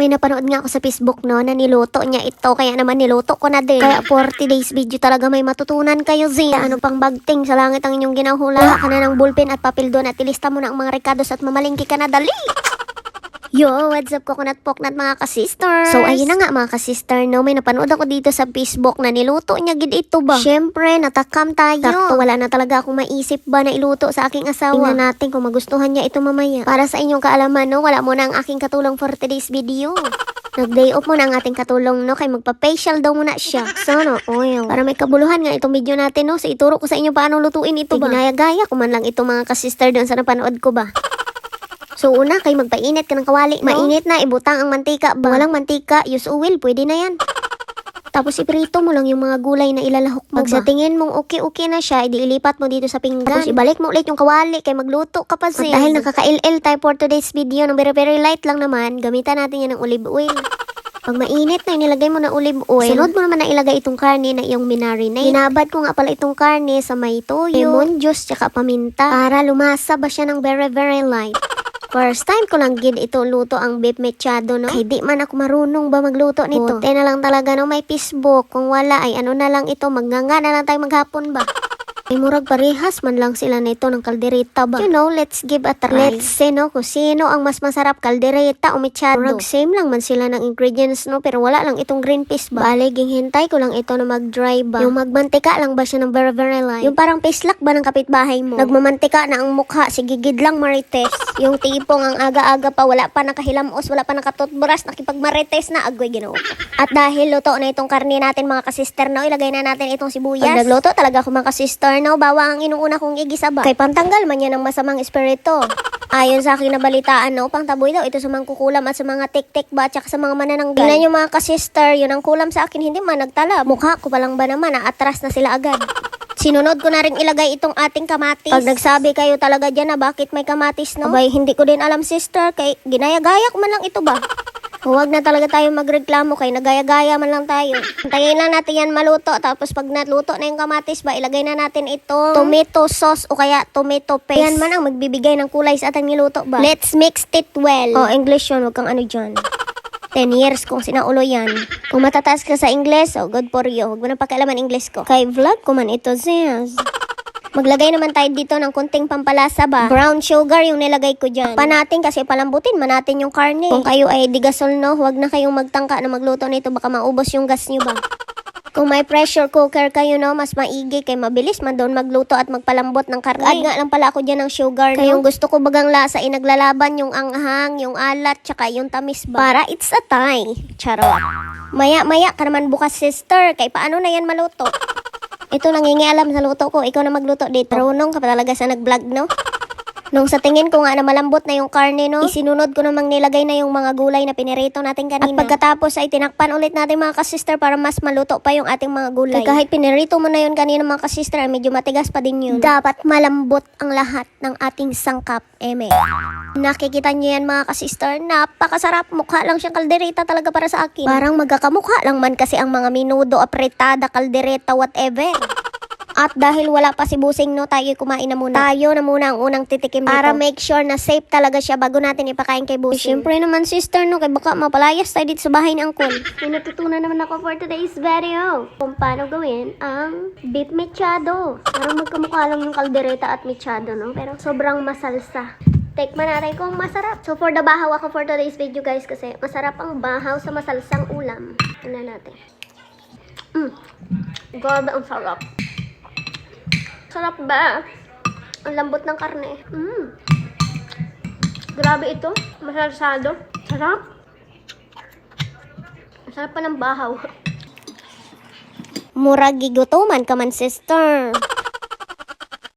May napanood nga ako sa Facebook no na niluto niya ito kaya naman niluto ko na din. Kaya 40 days video talaga may matutunan kayo Zin. Ano pang bagting sa langit ang inyong ginahula. Kuha ka na ng ballpen at papel doon at ilista mo na ang mga recados at mamalingki ka na dali. Yo, what's up coconut poknat mga kasisters? So ayun na nga mga kasister, no, may napanood ako dito sa Facebook na niluto niya gid ito ba? Syempre, natakam tayo. Sakto, wala na talaga akong maisip ba na iluto sa aking asawa. Tingnan natin kung magustuhan niya ito mamaya. Para sa inyong kaalaman, no, wala mo na ang aking katulong for today's video. Nag-day off muna ang ating katulong, no? Kay magpa-facial daw muna siya. So, no, oil. Para may kabuluhan nga itong video natin, no? So, ituro ko sa inyo paano lutuin ito ba? Ginaya-gaya ko man lang ito mga kasister doon sa napanood ko ba? So una kay magpainit ka ng kawali. Mainit na, ibutang ang mantika. Ba? Walang mantika, use oil, pwede na yan. Tapos iprito mo lang yung mga gulay na ilalahok mo Pag sa tingin mong okay-okay na siya, edi ilipat mo dito sa pinggan. Tapos ibalik mo ulit yung kawali kay magluto ka pa siya. At dahil nakaka-LL tayo for today's video, ng very very light lang naman, gamitan natin yan ng olive oil. Pag mainit na, inilagay mo na olive oil. Sunod mo naman na ilagay itong karne na iyong minarinate. Binabad ko nga pala itong karne sa may toyo, lemon juice, tsaka paminta. Para lumasa ba siya ng very very light. First time ko lang gid ito luto ang beef mechado, no? Kay di man ako marunong ba magluto nito. Buti na lang talaga no may Facebook. Kung wala ay ano na lang ito, magnganga na lang tayo maghapon ba? Ay murag parehas man lang sila nito ng kaldereta ba? You know, let's give a try. Let's see no kung sino ang mas masarap kaldereta o mechado. Murag same lang man sila ng ingredients no, pero wala lang itong green peas ba? Bale, hintay ko lang ito na mag-dry ba? Yung magmantika lang ba siya ng light? Yung parang pislak ba ng kapitbahay mo? Nagmamantika na ang mukha, sigigid lang marites. Yung tipong ang aga-aga pa, wala pa nakahilamos, wala pa nakatutbrush, nakipagmarites na, agoy ginoo. At dahil luto na itong karne natin mga kasister, no, ilagay na natin itong sibuyas. Pag nagluto talaga ako mga kasister, no, bawa ang inuuna kong igisa ba? Kay pantanggal man yan ng masamang espiritu. Ayon sa akin na balitaan, no, pang taboy daw ito sa mga kukulam at sa mga tik-tik ba, at sa mga manananggal. Tingnan nyo mga kasister, yun ang kulam sa akin, hindi man nagtala. Mukha ko pa lang ba naman, atras na sila agad. Sinunod ko na rin ilagay itong ating kamatis. Pag nagsabi kayo talaga dyan na bakit may kamatis, no? Abay, hindi ko din alam, sister. Kay ginaya-gaya ko man lang ito ba? Huwag na talaga tayo magreklamo kay nagaya-gaya man lang tayo. Antayin lang natin yan maluto. Tapos pag naluto na yung kamatis ba, ilagay na natin itong tomato sauce o kaya tomato paste. Yan man ang magbibigay ng kulay sa ating niluto ba. Let's mix it well. Oh, English yun. Huwag kang ano dyan. 10 years kung sinaulo yan. Kung matataas ka sa English, oh, good for you. Huwag mo na pakialaman English ko. Kay vlog ko man ito, sis. Maglagay naman tayo dito ng kunting pampalasa ba? Brown sugar yung nilagay ko dyan. Pa natin kasi palambutin man natin yung karne. Kung kayo ay digasol no, huwag na kayong magtangka na magluto nito. Baka maubos yung gas nyo ba? Kung may pressure cooker kayo, no, mas maigi kay mabilis man doon magluto at magpalambot ng karne. Add nga lang pala ako dyan ng sugar, no? Kayong gusto ko bagang lasa, inaglalaban yung anghang, yung alat, tsaka yung tamis ba? Para it's a tie. Charot. Maya-maya ka naman bukas, sister. Kay paano na yan maluto? Ito nangingialam sa luto ko. Ikaw na magluto dito. Marunong ka pa talaga sa nag-vlog, no? Nung sa tingin ko nga na malambot na yung karne, no? Isinunod ko namang nilagay na yung mga gulay na pinirito natin kanina. At pagkatapos ay tinakpan ulit natin mga kasister para mas maluto pa yung ating mga gulay. Kaya kahit pinirito mo na yun kanina mga kasister, medyo matigas pa din yun. Dapat malambot ang lahat ng ating sangkap, eme. Nakikita niyo yan mga kasister, napakasarap. Mukha lang siyang kaldereta talaga para sa akin. Parang magkakamukha lang man kasi ang mga minudo, apretada, kaldereta, whatever. At dahil wala pa si Busing no, tayo kumain na muna. Tayo na muna ang unang titikim dito. Para make sure na safe talaga siya bago natin ipakain kay Busing. Siyempre naman sister no, kay baka mapalayas tayo dito sa bahay ni Uncle. May natutunan naman ako for today's video. Kung paano gawin ang beef mechado. Parang magkamukha lang yung kaldereta at mechado no, pero sobrang masalsa. Tikman natin kung masarap. So for the bahaw ako for today's video guys kasi masarap ang bahaw sa masalsang ulam. Tingnan natin. Mm. Grabe ang sarap. Sarap ba? Ang lambot ng karne. Mm. Grabe ito. Masalsado. Sarap. Sarap pa ng bahaw. Murag gigutuman ka man, sister.